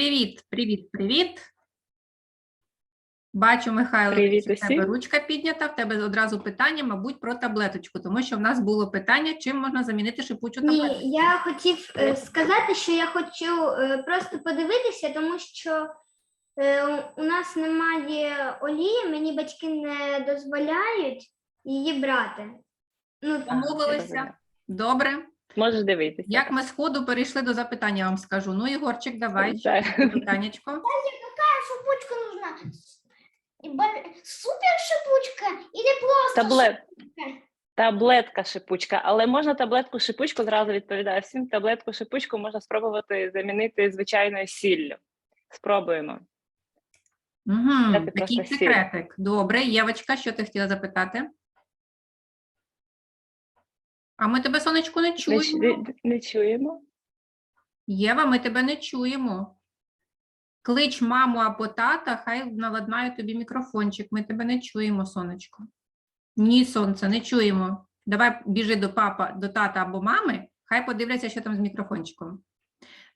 Привіт, привіт, привіт. Бачу, Михайло, Привіт що в тебе усім. ручка піднята, в тебе одразу питання, мабуть, про таблеточку, тому що в нас було питання, чим можна замінити шипучу таблеточку. Ні, я хотів е, сказати, що я хочу е, просто подивитися, тому що е, у- у нас немає олії, мені батьки не дозволяють її брати. Ну, Домовилися? Добре. Можеш дивитися. Як ми з ходу перейшли до запитання, я вам скажу. Ну, Ігорчик, давай, Так. питаннячко. шипучка нужна? Супер шипучка или просто Таблет. Таблетка шипучка, але можна таблетку шипучку, зразу відповідаю всім. Таблетку шипучку можна спробувати замінити звичайною сіллю. Спробуємо. Угу, Дати такий просто сіль. секретик. Добре, Євочка, що ти хотіла запитати? А ми тебе, сонечку, не Не, чуємо. чу- не чуємо. Єва, ми тебе не чуємо. Клич маму або тата, хай наладнають тобі мікрофончик. Ми тебе не чуємо, сонечко. Ні, сонце, не чуємо. Давай біжи до папа, до тата або мами, хай подивляться, що там з мікрофончиком.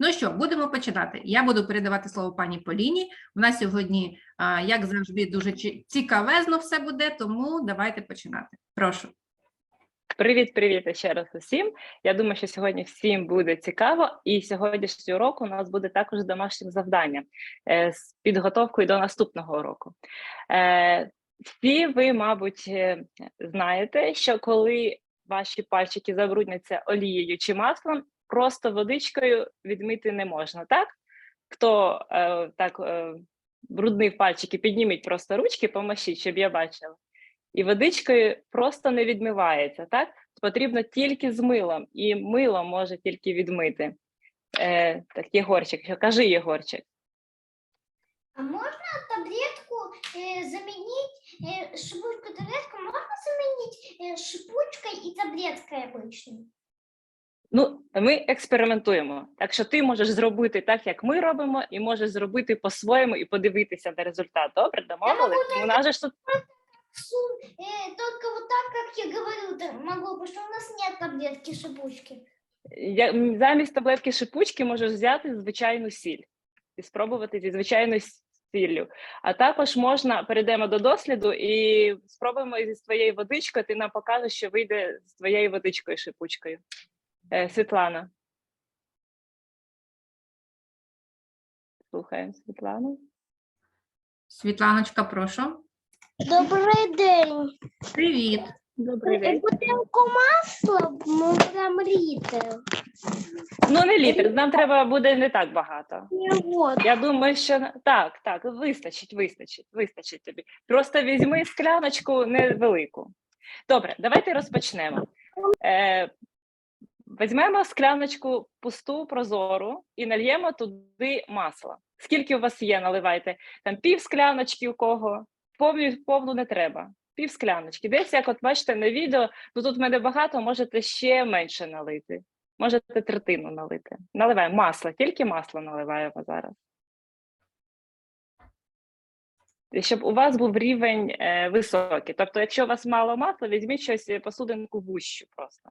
Ну що, будемо починати. Я буду передавати слово пані Поліні. У нас сьогодні, як завжди, дуже цікавезно все буде, тому давайте починати. Прошу. Привіт, привіт ще раз усім. Я думаю, що сьогодні всім буде цікаво, і сьогоднішній урок у нас буде також домашнім завданням е, з підготовкою до наступного уроку. Е, Всі ви, мабуть, е, знаєте, що коли ваші пальчики забрудняться олією чи маслом, просто водичкою відмити не можна, так? Хто так брудний пальчики, підніміть просто ручки, помашіть, щоб я бачила І водичкою просто не відмивається, так? Потрібно тільки з милом, і мило може тільки відмити. Е, так, Єгорчик, що кажи, Єгорчик. А можно таблетку э, заменить, э, шипучку таблетку можно заменить э, шипучкой и таблеткой обычной? Ну, ми експериментуємо. Так що ти можеш зробити так, як ми робимо, і можеш зробити по-своєму і подивитися на результат. Добре, домовились? У нас же ж тут Су- э, только вот так, как я говорю, да, могу, потому что у нас нет таблетки шипучки. я, замість таблетки шипучки можеш взяти звичайну сіль і спробувати зі звичайною сіллю. А також можна перейдемо до досліду і спробуємо зі своєю водичкою. Ти нам покажеш, що вийде з твоєю водичкою шипучкою. Е, Світлана. Слухаємо Світлану. Світланочка, прошу. Добрий день. Привіт. Добрий день. Бутилку масла можна літр. Ну, не літр, нам треба буде не так багато. Вот. Я думаю, що так, так, вистачить, вистачить, вистачить тобі. Просто візьми скляночку невелику. Добре, давайте розпочнемо. Е, візьмемо скляночку пусту, прозору і нальємо туди масло. Скільки у вас є, наливайте? Там пів скляночки у кого, повну, повну не треба. Пів скляночки. Десь, як от бачите на відео, ну тут в мене багато, можете ще менше налити. Можете третину налити. Наливаємо масло, тільки масло наливаємо зараз. Щоб у вас був рівень е, високий. Тобто, якщо у вас мало масла, візьміть щось е, посудинку вущу просто.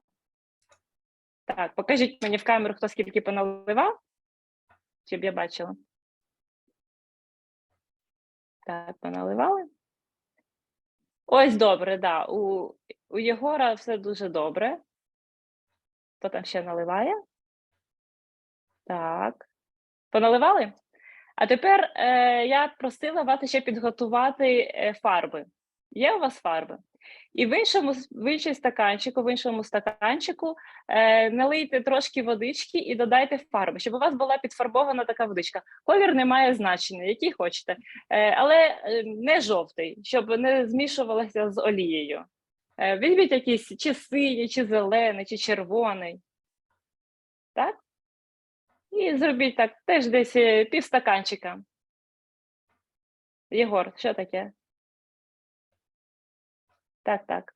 Так, покажіть мені в камеру, хто скільки поналивав, щоб я бачила. Так, поналивали. Ось добре, да. У, у Єгора все дуже добре. Хто там ще наливає? Так. Поналивали? А тепер е, я просила вас ще підготувати е, фарби. Є у вас фарби? І в іншому в інший стаканчику, в іншому стаканчику е, налийте трошки водички і додайте фарби, щоб у вас була підфарбована така водичка. Колір не має значення, який хочете, е, але е, не жовтий, щоб не змішувалося з олією. Е, Візьміть якийсь чи синій, чи зелений, чи червоний. Так? І зробіть так, теж десь е, півстаканчика. Єгор, що таке? Так, так.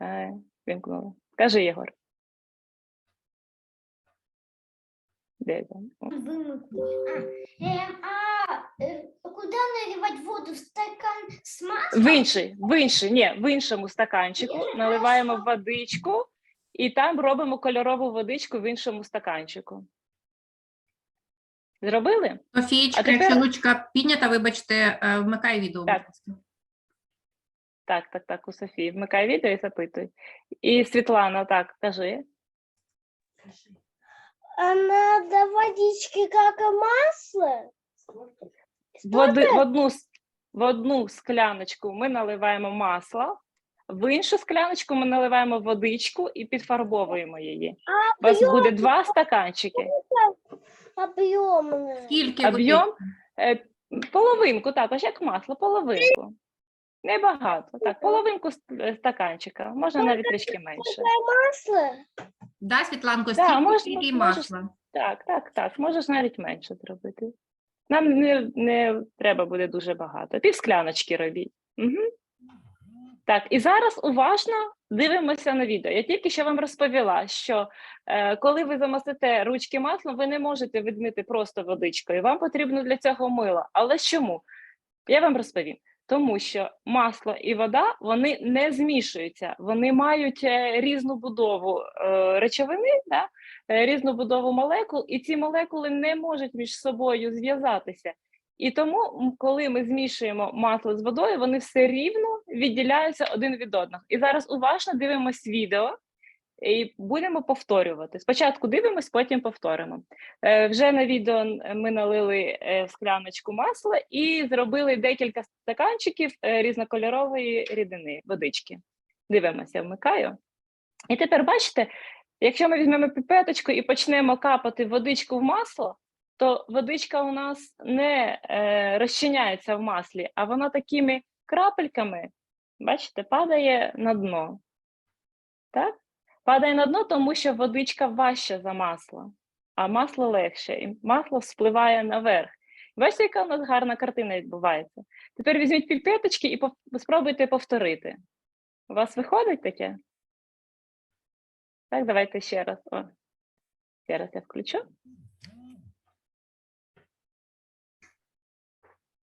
Е, Вімкнула. Кажи, Єгор. Де там? О, Вымокли. А, эм, а э, куда наливать воду? В стакан с маслом? В інший, в інший, ні, в іншому стаканчику наливаємо водичку і там робимо кольорову водичку в іншому стаканчику. Зробили? Софієчка, А тепер- якщо ручка піднята, вибачте, е, вмикай відео. будь Так. ласка. Так, так, так, у Софії. Вмикай відео і запитуй. І Світлана, так, кажи. А надо водички как и масло? В, в, одну, с- в одну скляночку ми наливаємо масло, в іншу скляночку ми наливаємо водичку і підфарбовуємо її. У вас буде два стаканчики. Объемные. Скільки Об'єм? Е, половинку, також як масло, половинку. Небагато. Так, половинку е, стаканчика, можна навіть трішки менше. Масло? Да, Світланко, Да, стільки, можна- скільки можеш- масла. Так, так, так. Можеш навіть менше зробити. Нам не, не треба буде дуже багато. Пів скляночки робіть. Угу. Так, і зараз уважно дивимося на відео. Я тільки що вам розповіла, що е, коли ви замастите ручки маслом, ви не можете відмити просто водичкою. Вам потрібно для цього мило. Але чому? Я вам розповім. Тому що масло і вода вони не змішуються, вони мають е, різну будову е, речовини, да? е, різну будову молекул, і ці молекули не можуть між собою зв'язатися. І тому, коли ми змішуємо масло з водою, вони все рівно відділяються один від одного. І зараз уважно дивимось відео і будемо повторювати. Спочатку дивимось, потім повторимо. Е, Вже на відео ми налили е, скляночку масла і зробили декілька стаканчиків е, різнокольорової рідини, водички. Дивимося, вмикаю. І тепер бачите, якщо ми візьмемо піпеточку і почнемо капати водичку в масло, то водичка у нас не е, розчиняється в маслі, а вона такими крапельками, бачите, падає на дно. Так? Падає на дно, тому що водичка важча за масло, а масло легше, і масло спливає наверх. Бачите, яка у нас гарна картина відбувається. Тепер візьміть піпеточки і спробуйте повторити. У вас виходить таке? Так, давайте ще раз. О, ще раз я включу.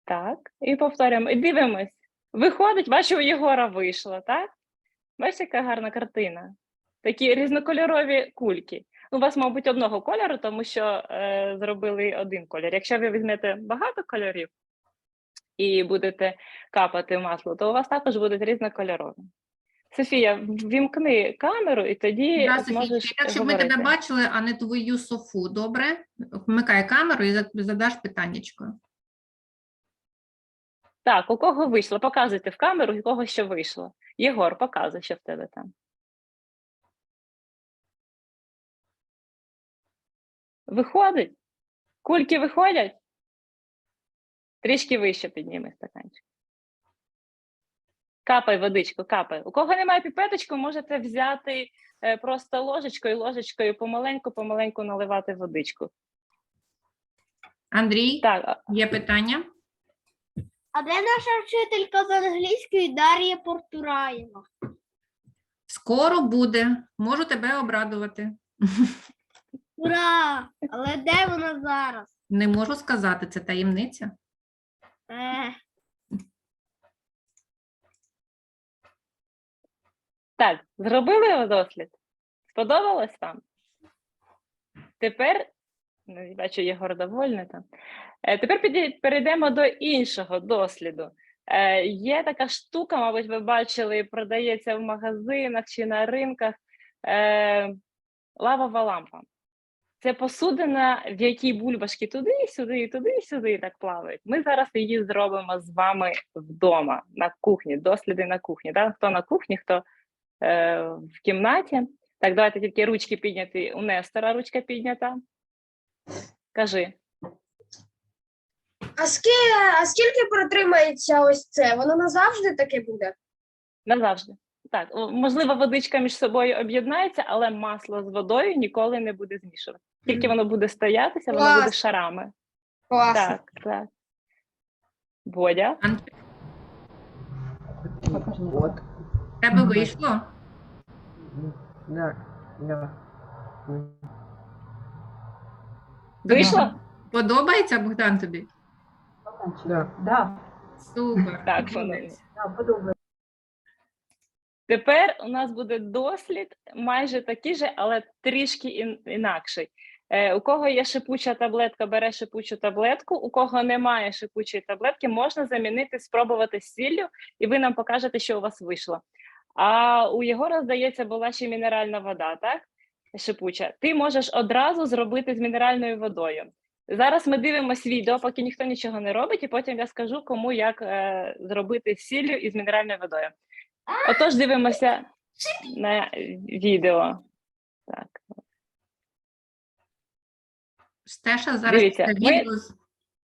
Так, і повторюємо. І дивимось. Виходить, бачу, у Єгора вийшло, так? Бачите, яка гарна картина. Такі різнокольорові кульки. Ну, У вас, мабуть, одного кольору, тому що е, зробили один колір. Якщо ви візьмете багато кольорів і будете капати масло, то у вас також будуть різнокольорові. Софія, ввімкни камеру і тоді Да, зможеш Софійчка, так, щоб ми тебе бачили, а не твою Софу, добре? Вмикай камеру і задаш питаннячко. Так, у кого вийшло? Показуйте в камеру, у кого що вийшло. Єгор, показуй, що в тебе там. Виходить? Кульки виходять? Трішки вище підніми стаканчик. Капай водичку, капай. У кого немає піпеточку, можете взяти е, просто ложечкою, ложечкою помаленьку-помаленьку наливати водичку. Андрій, Так, є питання? А де наша вчителька з англійської Дар'я Портураєва? Скоро буде. Можу тебе обрадувати. Ура! Але де вона зараз? Не можу сказати, це таємниця. Е, Так, зробили дослід? Сподобалось вам? Тепер, ну, я бачу, Єгор довольний там. Е, Тепер піді- перейдемо до іншого досліду. Е, Є така штука, мабуть, ви бачили, продається в магазинах чи на ринках е, лавова лампа. Це посудина, в якій бульбашки туди, сюди, туди, сюди так плавають. Ми зараз її зробимо з вами вдома на кухні, досліди на кухні. Да? Хто на кухні, хто е, в кімнаті. Так, давайте тільки ручки підняти. У Нестора ручка піднята. Кажи. А скільки, а скільки протримається ось це? Воно назавжди таке буде? Назавжди. Так, можливо, водичка між собою об'єднається, але масло з водою ніколи не буде змішувати. Тільки воно буде стоятися, воно буде шарами. Класно. Так, так. Бодя. В Тебе вийшло? Да, да. Вийшло? Подобається, Богдан, тобі? Да. Да, Супер. Так, молодець. да, подобається. Тепер у нас буде дослід майже такий же, але трішки інакший. Е, у кого є шипуча таблетка, бере шипучу таблетку. У кого немає шипучої таблетки, можна замінити, спробувати з сіллю, і ви нам покажете, що у вас вийшло. А у Єгора, здається, була ще мінеральна вода, так? Шипуча. Ти можеш одразу зробити з мінеральною водою. Зараз ми дивимося відео, поки ніхто нічого не робить, і потім я скажу, кому як е, зробити сіллю і з мінеральною водою. Отож, дивимося на відео. Так. Стеша зараз Дивіться, це ми- відео з-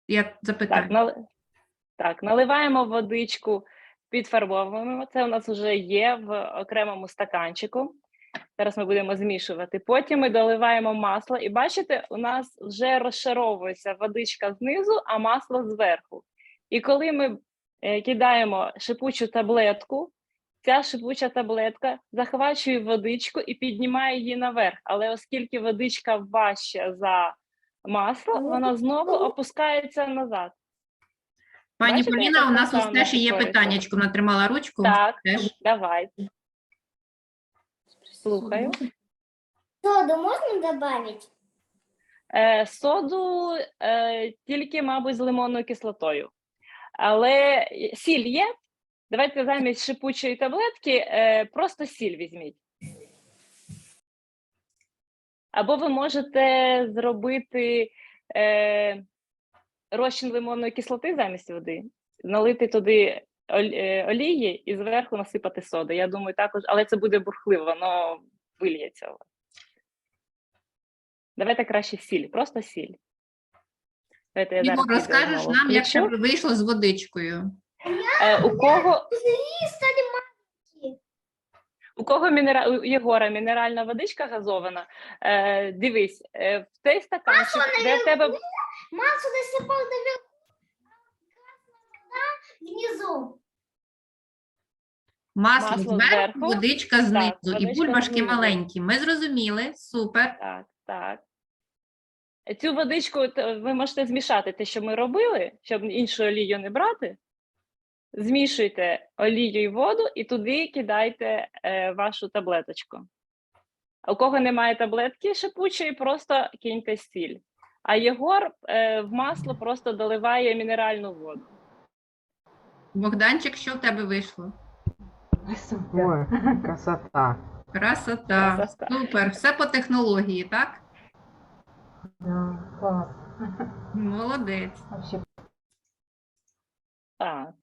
я запитаю. Так, нали... так, наливаємо водичку, підфарбовуємо. Це у нас вже є в окремому стаканчику. Зараз ми будемо змішувати. Потім ми доливаємо масло, і бачите, у нас вже розшаровується водичка знизу, а масло зверху. І коли ми е, кидаємо шипучу таблетку, ця шипуча таблетка захвачує водичку і піднімає її наверх. Але оскільки водичка важча за масло, вона знову опускається назад. Пані бачите, Поліна, у нас нас Стеші є питаннячко, вона тримала ручку. Так, Теж. давай. Слухаю. Соду можна додати? Е, соду е, тільки, мабуть, з лимонною кислотою. Але сіль є. Давайте замість шипучої таблетки е, просто сіль візьміть. Або ви можете зробити е, розчин лимонної кислоти замість води, налити туди е, олії і зверху насипати соду. Я думаю, також, але це буде бурхливо, воно вильється. Давайте краще сіль, просто сіль. Давайте я зараз розкажеш нам, як включу. вийшло з водичкою. Е, у кого у кого мінера... у Єгора мінеральна водичка газована? Е, дивись, е, в той стаканчик, де в тебе Масло насыпал наверху, а внизу. Масло, Масло зверху, зверху. водичка знизу і водичка бульбашки знизу. маленькі. Ми зрозуміли, супер. Так, так. Цю водичку от, ви можете змішати те, що ми робили, щоб іншу олію не брати. Змішуйте олію і воду і туди кидайте е, вашу таблеточку. У кого немає таблетки шипучої, просто киньте сіль. А Єгор е, в масло просто доливає мінеральну воду. Богданчик, що в тебе вийшло? Ой, красота. Красота. Красота. Супер. Все по технології, так? Да, класс. Молодець. Вообще Так.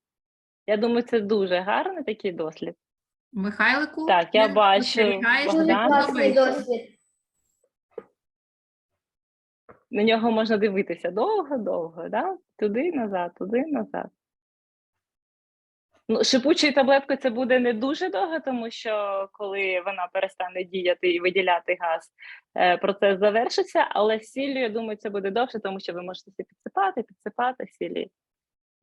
Я думаю, це дуже гарний такий дослід. Михайлику, Так, я ти бачу, спостерігаєш, Богдан. Класний подобається? досвід. На нього можна дивитися довго-довго, да? туди назад, туди назад. Ну, шипучою таблеткою це буде не дуже довго, тому що коли вона перестане діяти і виділяти газ, е, процес завершиться. Але з сіллю, я думаю, це буде довше, тому що ви можете все підсипати, підсипати сілі.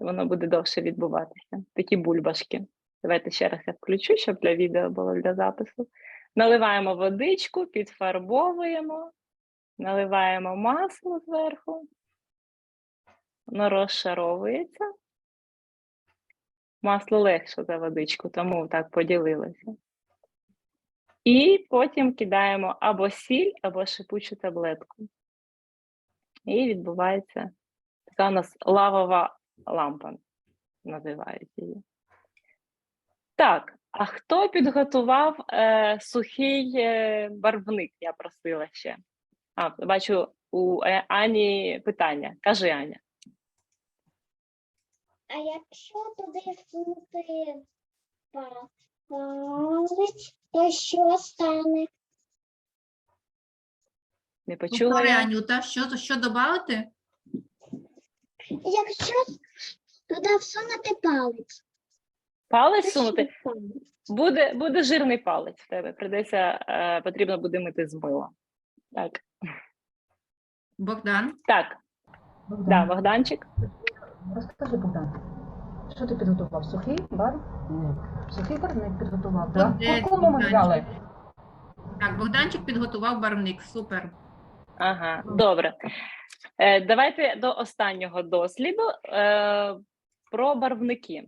Воно буде довше відбуватися. Такі бульбашки. Давайте ще раз я включу, щоб для відео було для запису. Наливаємо водичку, підфарбовуємо, наливаємо масло зверху. Воно розшаровується. Масло легше за водичку, тому так поділилося. І потім кидаємо або сіль, або шипучу таблетку. І відбувається така у нас лавова лампа, називають її. Так, а хто підготував е, сухий е, барвник? Я просила ще. А, бачу у Е- Ані питання. Кажи, Аня. А якщо туди всунути палець, то що стане? Не почула Повтори, я? Анюта, що, що додати? Якщо туди всунути палець, Палець сунути? Буде, буде жирний палець в тебе. Придеться, е, потрібно буде мити з милом. Так, Богдан. так, Богдан, да, Богданчик. розкажи, Богдан, що ти підготував? Сухий бар? Ні. Сухий барвник підготував, так? Молодець, По кому ми Богданчик. взяли? Так, Богданчик підготував барвник. Супер. Ага, добре. Е, давайте до останнього досліду е, про барвники.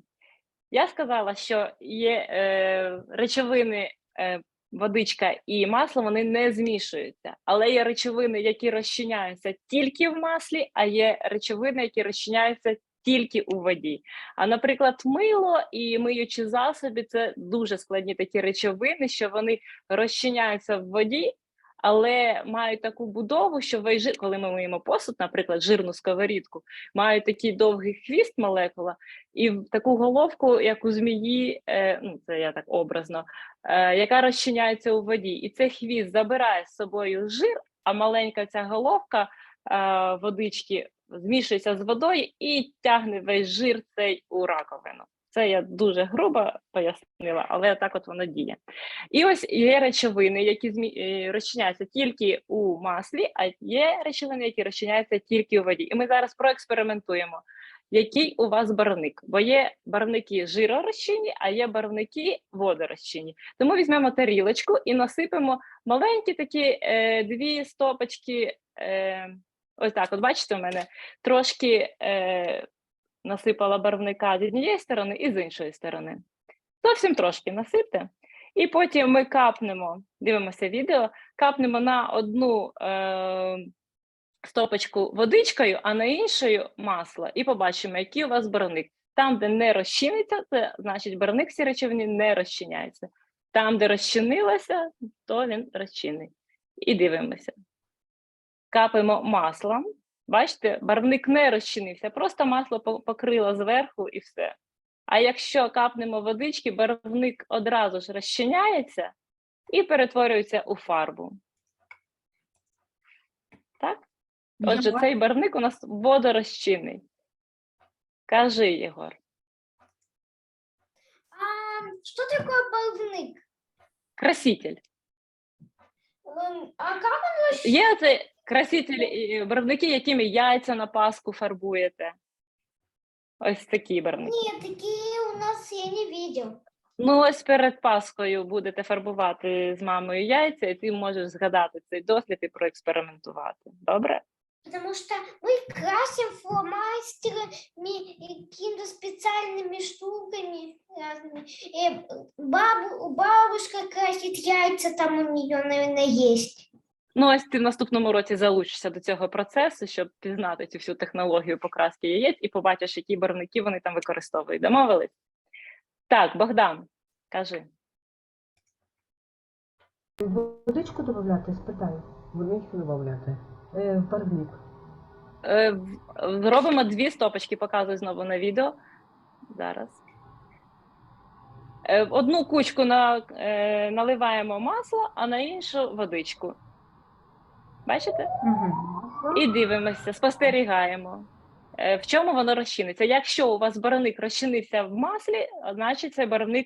Я сказала, що є е, речовини е, водичка і масло вони не змішуються, але є речовини, які розчиняються тільки в маслі, а є речовини, які розчиняються тільки у воді. А, наприклад, мило і миючі засоби це дуже складні такі речовини, що вони розчиняються в воді, але мають таку будову, що весь коли ми миємо посуд, наприклад, жирну сковорідку, мають такий довгий хвіст молекула, і таку головку, як у змії, е, ну це я так образно, е, яка розчиняється у воді. І цей хвіст забирає з собою жир, а маленька ця головка е, водички змішується з водою і тягне весь жир цей у раковину. Це я дуже грубо пояснила, але так от воно діє. І ось є речовини, які змі... е, розчиняються тільки у маслі, а є речовини, які розчиняються тільки у воді. І ми зараз проекспериментуємо, який у вас барвник, бо є барвники жиророзчинні, а є барвники водорозчинні. Тому візьмемо тарілочку і насипемо маленькі такі е, дві стопочки. Е, ось так, от бачите, у мене трошки е, насипала барвника з однієї сторони і з іншої сторони. Зовсім трошки насипте. І потім ми капнемо, дивимося відео, капнемо на одну е, стопочку водичкою, а на іншою масло, і побачимо, який у вас барвник. Там, де не розчиниться, це значить барвник всі речовини не розчиняється. Там, де розчинилося, то він розчинний. І дивимося. Капаємо маслом. Бачите, барвник не розчинився, просто масло покрило зверху і все. А якщо капнемо водички, барвник одразу ж розчиняється і перетворюється у фарбу. Так? Отже, цей барвник у нас водорозчинний. Кажи, Єгор. А что такое балвник? Краситель. Ем, А как он Є це красителі, е, барвники, якими яйця на паску фарбуєте. Ось такі барвники. Нет, такие у нас я не видел. Ну, ось перед Паскою будете фарбувати з мамою яйця, і ти можеш згадати цей дослід і проекспериментувати. Добре? Потому что мы красим фломастерами и какими-то специальными штуками разными. И бабу, бабушка красит яйца, там у нее, наверное, есть. Ну, ось ти в наступному році залучишся до цього процесу, щоб пізнати цю всю технологію покраски яєць і побачиш, які барвники вони там використовують. Домовились? Так, Богдан, кажи. Водичку додати, спитаю. Водичку додати. Е, в барвник. Е, Робимо дві стопочки, показую знову на відео. Зараз. Е, в Одну кучку на, е, наливаємо масло, а на іншу водичку. Бачите? Угу. І дивимося, спостерігаємо. Е, В чому воно розчиниться? Якщо у вас барвник розчинився в маслі, значить це барвник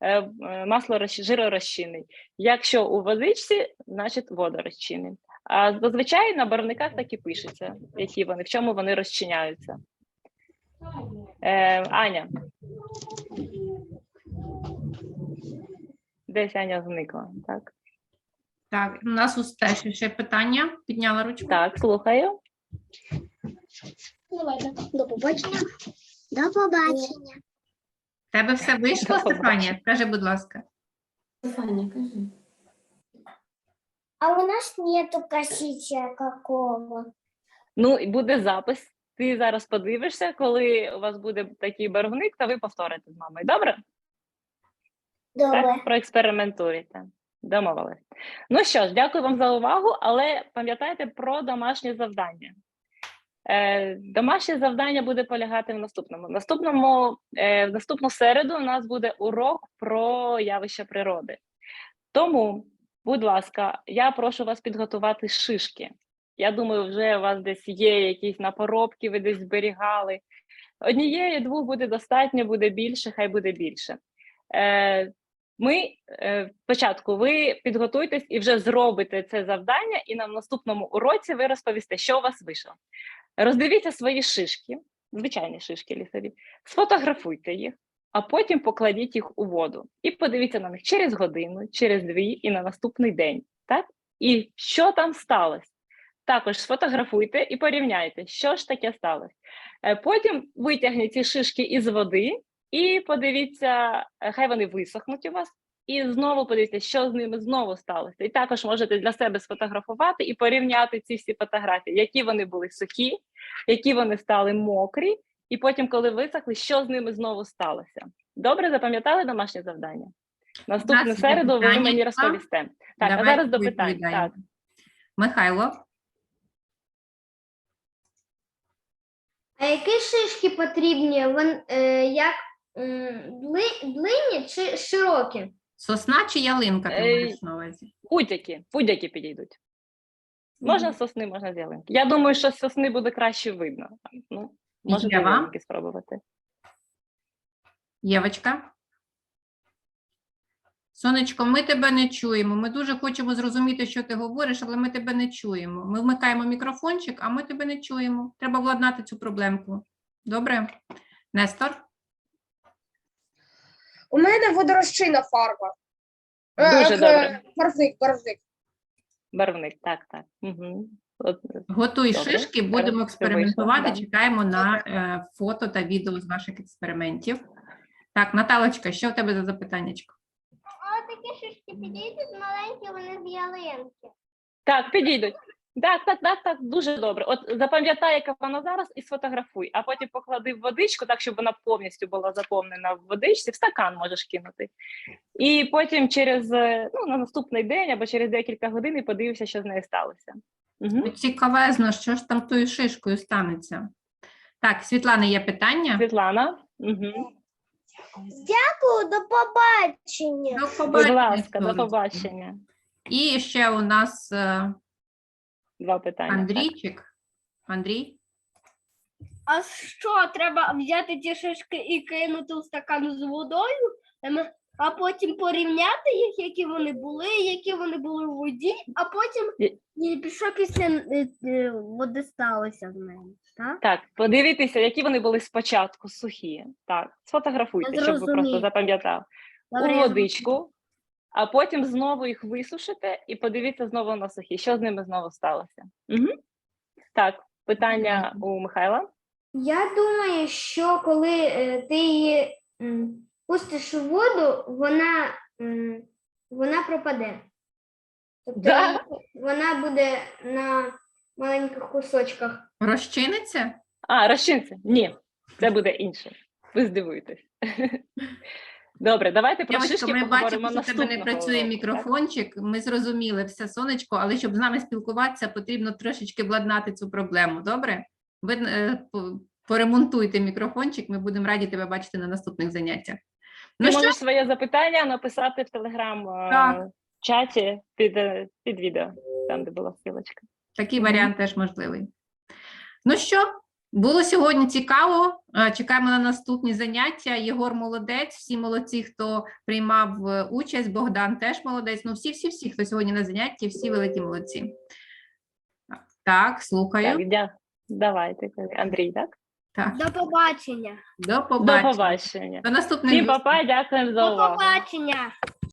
е, е, масло розч- жиророзчинний. Якщо у водичці, значить водорозчинний. А зазвичай на барвниках так і пишеться, які вони, в чому вони розчиняються. Е, Аня. Десь Аня зникла, так? Так, у нас ось теж ще питання. Підняла ручку. Так, слухаю. Давайте. До побачення. До побачення. Тебе все вийшло, Стефанія? Скажи, будь ласка. Стефанія, кажи. А у нас нету красителя какого. Ну, і буде запис. Ти зараз подивишся, коли у вас буде такий барвник, то ви повторите з мамою. Добре? Добре. Так, проекспериментуйте. Домовились. Ну що ж, дякую вам за увагу, але пам'ятайте про домашнє завдання. Е, домашнє завдання буде полягати в наступному. В наступному е, в наступну середу у нас буде урок про явища природи. Тому, будь ласка, я прошу вас підготувати шишки. Я думаю, вже у вас десь є якісь на поробки, ви десь зберігали. Однієї, двох буде достатньо, буде більше, хай буде більше. Е, ми е, спочатку ви підготуйтесь і вже зробите це завдання, і на наступному уроці ви розповісте, що у вас вийшло. Роздивіться свої шишки, звичайні шишки лісові, сфотографуйте їх, а потім покладіть їх у воду і подивіться на них через годину, через дві і на наступний день. Так? І що там сталося? Також сфотографуйте і порівняйте, що ж таке сталося. Е, Потім витягніть ці шишки із води і подивіться, е, хай вони висохнуть у вас, і знову подивіться, що з ними знову сталося. І також можете для себе сфотографувати і порівняти ці всі фотографії, які вони були сухі, які вони стали мокрі, і потім, коли висохли, що з ними знову сталося. Добре, запам'ятали домашнє завдання? Наступну середу ви мені розповісте. Так, а зараз до питань. Так. Михайло, А які шишки потрібні? Вон, е, як длинні чи широкі? сосна чи ялинка ти Ей. маєш на увазі? Будь-які, будь-які підійдуть. Можна з сосни, можна з ялинки. Я думаю, що з сосни буде краще видно. Ну, з Єва? ялинки спробувати. Євочка? Сонечко, ми тебе не чуємо. Ми дуже хочемо зрозуміти, що ти говориш, але ми тебе не чуємо. Ми вмикаємо мікрофончик, а ми тебе не чуємо. Треба владнати цю проблемку. Добре? Нестор? У мене водорозчинна фарба. Е, Дуже е, добре. Барвник, барвник. Барвник, так, так. Угу. От, Готуй Добре. шишки, Зараз будемо все експериментувати. вийшло, да. Чекаємо на е, фото та відео з ваших експериментів. Так, Наталочка, що в тебе за запитаннячко? А такі шишки підійдуть маленькі, вони з ялинки. так, підійдуть. Так, так, так, так, дуже добре. От запам'ятай, яка вона зараз, і сфотографуй, а потім поклади в водичку, так, щоб вона повністю була заповнена в водичці, в стакан можеш кинути. І потім через е, ну, на наступний день або через декілька годин і подивишся, що з нею сталося. Угу. Цікавезно, що ж там тою шишкою станеться. Так, Світлана, є питання? Світлана, угу. Дякую, до побачення. До будь ласка, до побачення. І ще у нас е, Два питання. Андрійчик. Андрій? А що, треба взяти ті шишки і кинути в стакан з водою, Ем, а потім порівняти їх, які вони були, які вони були в воді, а потім Є- що після е, е, води сталося з нею, так? Так, подивитися, які вони були спочатку сухі. Так, сфотографуйте, щоб ви просто. Добре, У водичку, а потім знову їх висушите і подивіться знову на сухі. Що з ними знову сталося? Угу. Так, питання у Михайла. Я думаю, що коли е, ти її м, пустиш у воду, вона, м, вона пропаде. Тобто Да? її- вона буде на маленьких кусочках. Розчиниться? А, розчинці. Ні, це буде інше. Ви здивуєтесь. Добре, давайте про Дівчатка, шишки ми бачимо, що в тебе не працює мікрофончик. Ми зрозуміли все, сонечко, але щоб з нами спілкуватися, потрібно трошечки владнати цю проблему. Добре? Ви е, поремонтуйте мікрофончик, ми будемо раді тебе бачити на наступних заняттях. Ну Ти що, можеш своє запитання написати в телеграм е, Так. чаті під, е, під відео, там де була ссылочка. Такий варіант теж можливий. Ну що, було сьогодні цікаво. Е, Чекаємо на наступні заняття. Єгор молодець, всі молодці, хто приймав е, участь, Богдан теж молодець. Ну, всі, всі, всі, хто сьогодні на занятті, всі великі молодці. Так, слухаю. Так, дя... Давайте, Андрій, так? Так, До побачення. до До побачення. побачення. До наступних Всім папа, дякуємо за увагу. До увагу. побачення.